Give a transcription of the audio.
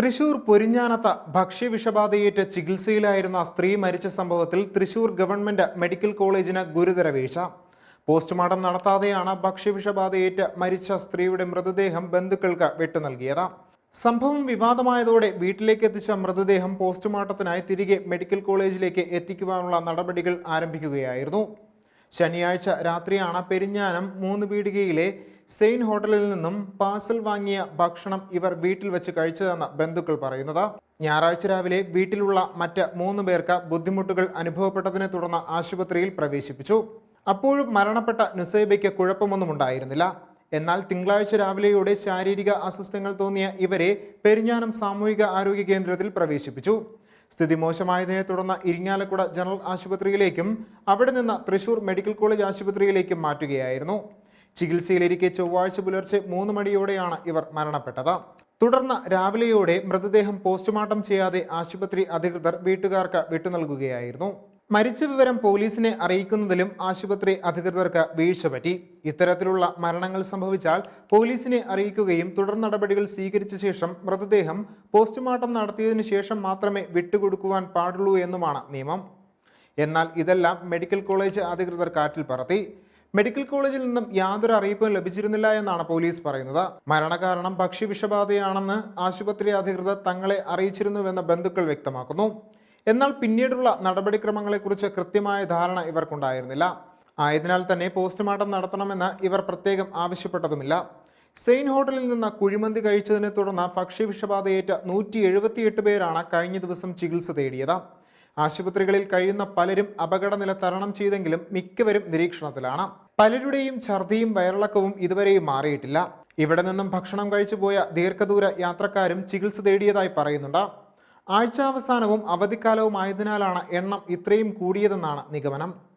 തൃശൂർ പൊരിഞ്ഞാനത്ത ഭക്ഷ്യവിഷബാധയേറ്റ് ചികിത്സയിലായിരുന്ന സ്ത്രീ മരിച്ച സംഭവത്തിൽ തൃശൂർ ഗവൺമെന്റ് മെഡിക്കൽ കോളേജിന് ഗുരുതര വീഴ്ച. പോസ്റ്റ്മോർട്ടം നടത്താതെയാണ് ഭക്ഷ്യവിഷബാധയേറ്റ് മരിച്ച സ്ത്രീയുടെ മൃതദേഹം ബന്ധുക്കൾക്ക് വിട്ടു നൽകിയത്. സംഭവം വിവാദമായതോടെ വീട്ടിലേക്ക് എത്തിച്ച മൃതദേഹം പോസ്റ്റ്മോർട്ടത്തിനായി തിരികെ മെഡിക്കൽ കോളേജിലേക്ക് എത്തിക്കുവാനുള്ള നടപടികൾ ആരംഭിക്കുകയായിരുന്നു. ശനിയാഴ്ച രാത്രിയാണ് പെരിഞ്ഞാനം മൂന്ന് പീടികയിലെ സെയിൻ ഹോട്ടലിൽ നിന്നും പാർസൽ വാങ്ങിയ ഭക്ഷണം ഇവർ വീട്ടിൽ വെച്ച് കഴിച്ചതെന്ന് ബന്ധുക്കൾ പറയുന്നത്. ഞായറാഴ്ച രാവിലെ വീട്ടിലുള്ള മറ്റ് മൂന്ന് പേർക്ക് ബുദ്ധിമുട്ടുകൾ അനുഭവപ്പെട്ടതിനെ തുടർന്ന് ആശുപത്രിയിൽ പ്രവേശിപ്പിച്ചു. അപ്പോഴും മരണപ്പെട്ട നുസൈബയ്ക്ക് കുഴപ്പമൊന്നും ഉണ്ടായിരുന്നില്ല. എന്നാൽ തിങ്കളാഴ്ച രാവിലെയോടെ ശാരീരിക അസ്വസ്ഥങ്ങൾ തോന്നിയ ഇവരെ പെരിഞ്ഞാനം സാമൂഹിക ആരോഗ്യ കേന്ദ്രത്തിൽ പ്രവേശിപ്പിച്ചു. സ്ഥിതി മോശമായതിനെ തുടർന്ന് ഇരിങ്ങാലക്കുട ജനറൽ ആശുപത്രിയിലേക്കും അവിടെ നിന്ന് തൃശൂർ മെഡിക്കൽ കോളേജ് ആശുപത്രിയിലേക്കും മാറ്റുകയായിരുന്നു. ചികിത്സയിലിരിക്കെ ചൊവ്വാഴ്ച പുലർച്ചെ മൂന്ന് മണിയോടെയാണ് ഇവർ മരണപ്പെട്ടത്. തുടർന്ന് രാവിലെയോടെ മൃതദേഹം പോസ്റ്റ്മോർട്ടം ചെയ്യാതെ ആശുപത്രി അധികൃതർ വീട്ടുകാർക്ക് വിട്ടുനൽകുകയായിരുന്നു. മരിച്ച വിവരം പോലീസിനെ അറിയിക്കുന്നതിലും ആശുപത്രി അധികൃതർക്ക് വീഴ്ച പറ്റി ഇത്തരത്തിലുള്ള മരണങ്ങൾ സംഭവിച്ചാൽ പോലീസിനെ അറിയിക്കുകയും തുടർ നടപടികൾ സ്വീകരിച്ച ശേഷം മൃതദേഹം പോസ്റ്റ്മോർട്ടം നടത്തിയതിനു ശേഷം മാത്രമേ വിട്ടുകൊടുക്കുവാൻ പാടുള്ളൂ എന്നുമാണ് നിയമം. എന്നാൽ ഇതെല്ലാം മെഡിക്കൽ കോളേജ് അധികൃതർ കാറ്റിൽ പറത്തി. മെഡിക്കൽ കോളേജിൽ നിന്നും യാതൊരു അറിയിപ്പും ലഭിച്ചിരുന്നില്ല എന്നാണ് പോലീസ് പറയുന്നത്. മരണകാരണം ഭക്ഷ്യവിഷബാധയാണെന്ന് ആശുപത്രി അധികൃതർ തങ്ങളെ അറിയിച്ചിരുന്നുവെന്ന് ബന്ധുക്കൾ വ്യക്തമാക്കുന്നു. എന്നാൽ പിന്നീടുള്ള നടപടിക്രമങ്ങളെക്കുറിച്ച് കൃത്യമായ ധാരണ ഇവർക്കുണ്ടായിരുന്നില്ല. ആയതിനാൽ തന്നെ പോസ്റ്റ്മോർട്ടം നടത്തണമെന്ന് ഇവർ പ്രത്യേകം ആവശ്യപ്പെട്ടതുമില്ല. സെയിൻ ഹോട്ടലിൽ നിന്ന് കുഴിമന്തി കഴിച്ചതിനെ തുടർന്ന് ഭക്ഷ്യവിഷബാധയേറ്റ നൂറ്റി എഴുപത്തിയെട്ട് പേരാണ് കഴിഞ്ഞ ദിവസം ചികിത്സ തേടിയത്. ആശുപത്രികളിൽ കഴിയുന്ന പലരും അപകടനില തരണം ചെയ്തെങ്കിലും മിക്കവരും നിരീക്ഷണത്തിലാണ്. പലരുടെയും ഛർദിയും വയറിളക്കവും ഇതുവരെയും മാറിയിട്ടില്ല. ഇവിടെ നിന്നും ഭക്ഷണം കഴിച്ചു പോയ ദീർഘദൂര യാത്രക്കാരും ചികിത്സ തേടിയതായി പറയുന്നുണ്ട്. ആഴ്ചാവസാനവും അവധിക്കാലവും ആയതിനാലാണ് എണ്ണം ഇത്രയും കൂടിയതെന്നാണ് നിഗമനം.